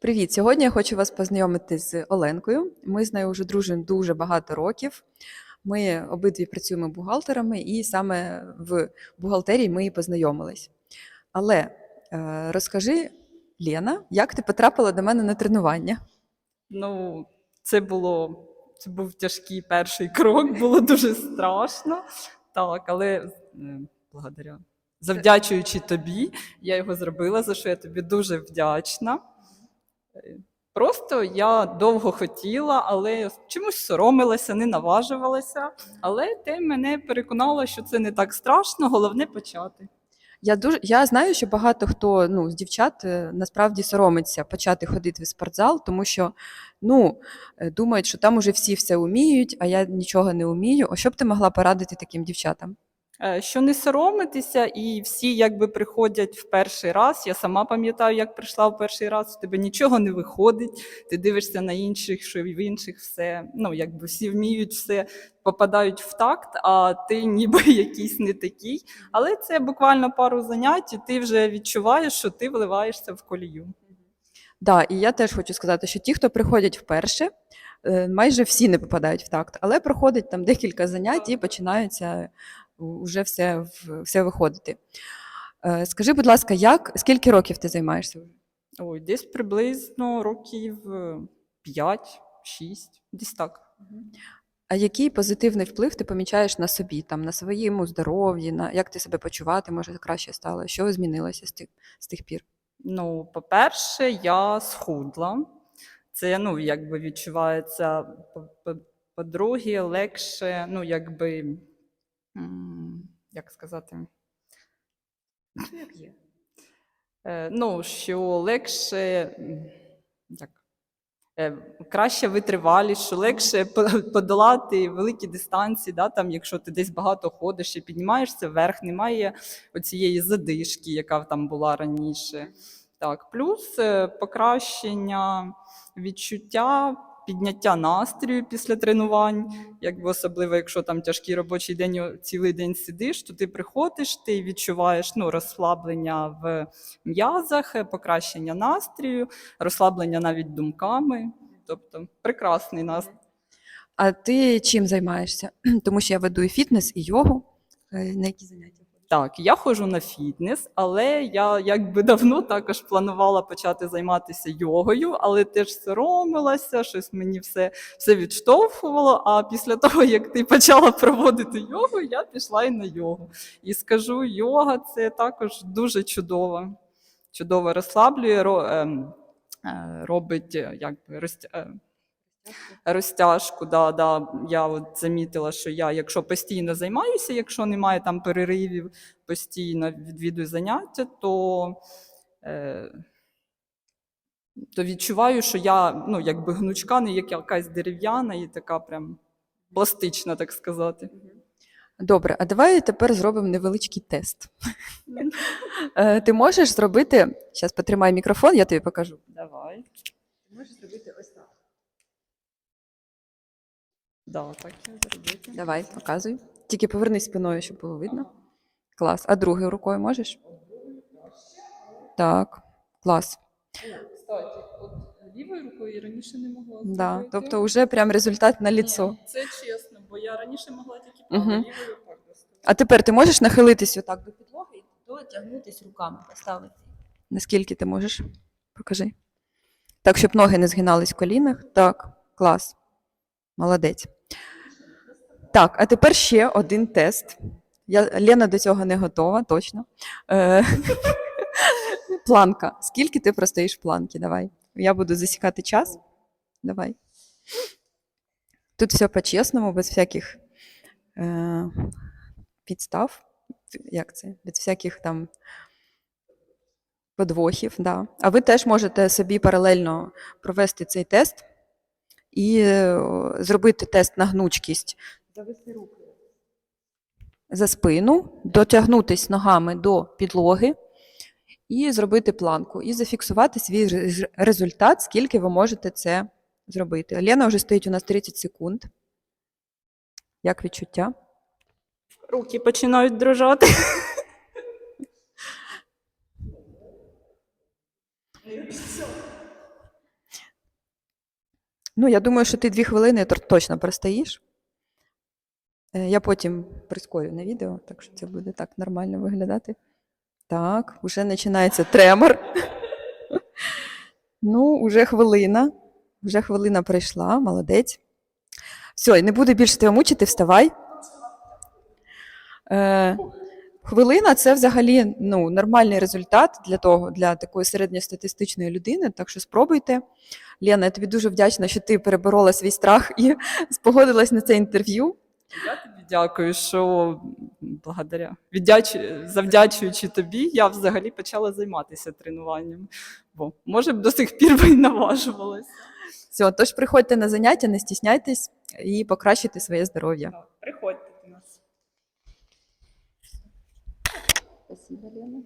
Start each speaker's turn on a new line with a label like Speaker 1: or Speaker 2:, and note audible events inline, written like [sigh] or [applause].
Speaker 1: Привіт! Сьогодні я хочу вас познайомити з Оленкою. Ми з нею вже дружимо дуже багато років. Ми обидві працюємо бухгалтерами, і саме в бухгалтерії ми і познайомились. Але е, розкажи, Лена, як ти потрапила до мене на тренування?
Speaker 2: Ну, це було це був тяжкий перший крок, було дуже страшно. Так, але е, благодаря, завдячуючи тобі, я його зробила, за що я тобі дуже вдячна. Просто я довго хотіла, але чомусь соромилася, не наважувалася. Але ти мене переконала, що це не так страшно, головне почати.
Speaker 1: Я дуже я знаю, що багато хто ну, з дівчат е, насправді соромиться почати ходити в спортзал, тому що ну, е, думають, що там уже всі все вміють, а я нічого не вмію. О, що б ти могла порадити таким дівчатам?
Speaker 2: Е, Що не соромитися, і всі якби приходять в перший раз. Я сама пам'ятаю, як прийшла в перший раз, у тебе нічого не виходить. Ти дивишся на інших, що в інших все. Ну якби всі вміють все, попадають в такт, а ти ніби [laughs] якийсь не такий. Але це буквально пару занять, і ти вже відчуваєш, що ти вливаєшся в колію.
Speaker 1: Да, і я теж хочу сказати, що ті, хто приходять вперше, е, майже всі не попадають в такт, але проходить там декілька занять і починається вже все, все виходити. Е, Скажи, будь ласка, як скільки років ти займаєшся?
Speaker 2: Ой, десь приблизно років 5-6, десь так.
Speaker 1: А який позитивний вплив ти помічаєш на собі, там, на своєму здоров'ї, на як ти себе почувати, може, краще стало? Що змінилося з тих, з тих пір?
Speaker 2: Ну, по-перше, я схудла. Це ну, якби відчувається. По- по- По-друге, легше, ну, якби. Як сказати?
Speaker 1: Як є?
Speaker 2: Е, Ну, що легше. Як? е, Краще витривалість, що легше подолати великі дистанції, да, там, якщо ти десь багато ходиш і піднімаєшся вверх, немає оцієї задишки, яка там була раніше. Так, плюс е, покращення відчуття, підняття настрою після тренувань, якби особливо, якщо там тяжкий робочий день, цілий день сидиш, то ти приходиш, ти відчуваєш ну, розслаблення в м'язах, е, покращення настрою, розслаблення навіть думками. Тобто прекрасний настрій.
Speaker 1: А ти чим займаєшся? [clears throat] Тому що я веду і фітнес, і йогу. Е, На які заняття?
Speaker 2: Так, я ходжу на фітнес, але я якби давно також планувала почати займатися йогою, але теж соромилася, щось мені все, все відштовхувало. А після того, як ти почала проводити йогу, я пішла і на йогу. І скажу, йога це також дуже чудово. Чудово розслаблює, ро, ем, е, робить е, якби е, розтяжку. Да, да. Я от замітила, що я, якщо постійно займаюся, якщо немає там переривів, постійно відвідую заняття, то, е, то відчуваю, що я ну, якби гнучка, не як якась дерев'яна і така прям пластична, так сказати.
Speaker 1: Добре, а давай тепер зробимо невеличкий тест. Е, Ти можеш зробити. Зараз потримай мікрофон, я тобі покажу.
Speaker 2: Давай.
Speaker 1: Ти можеш зробити ось так.
Speaker 2: Да, так я зробити.
Speaker 1: Давай, показуй. Тільки повернись спиною, щоб було видно. Клас. А другою рукою можеш? Так, клас.
Speaker 2: Кстати, от лівою рукою я раніше не могла.
Speaker 1: Да. Тобто, вже прям результат на ліцо.
Speaker 2: Ні, Це чесно, бо я раніше могла тільки
Speaker 1: Мгм.
Speaker 2: правою, лівою так.
Speaker 1: А тепер ти можеш нахилитись отак до підлоги і дотягнутись руками, поставити. Наскільки ти можеш? Покажи. Так, щоб ноги не згинались в колінах. Так, клас. Молодець. Так, а тепер ще один тест. Я, Лена до цього не готова, точно. Е, [laughs] планка. Скільки ти простоїш в планки? Давай. Я буду засікати час. Давай. Тут все по-чесному, без всяких е, підстав. Як це? Без всяких там подвохів. Да. А ви теж можете собі паралельно провести цей тест і е, зробити тест на гнучкість. Завести руки за спину, дотягнутись ногами до підлоги і зробити планку, і зафіксувати свій результат, скільки ви можете це зробити. Лена вже стоїть у нас 30 секунд. Як відчуття?
Speaker 2: Руки починають дрожати.
Speaker 1: Ну, я думаю, що ти дві хвилини точно простоїш. Е, Я потім прискорю на відео, так що це буде так нормально виглядати. Так, вже починається тремор. [laughs] Ну, вже хвилина. Вже хвилина пройшла, молодець. Все, не буду більше тебе мучити, вставай. Е, хвилина це взагалі ну, нормальний результат для того, для такої середньостатистичної людини. Так що спробуйте. Лена, я тобі дуже вдячна, що ти переборола свій страх і [laughs] спогодилась на це інтерв'ю.
Speaker 2: Я тобі дякую, що благодаря віддяч... завдячуючи тобі, я взагалі почала займатися тренуванням. Бо може б до сих пір би й наважувалась.
Speaker 1: Все, тож приходьте на заняття, не стісняйтесь і покращуйте своє здоров'я.
Speaker 2: Приходьте до нас.
Speaker 1: Спасибо, Лена.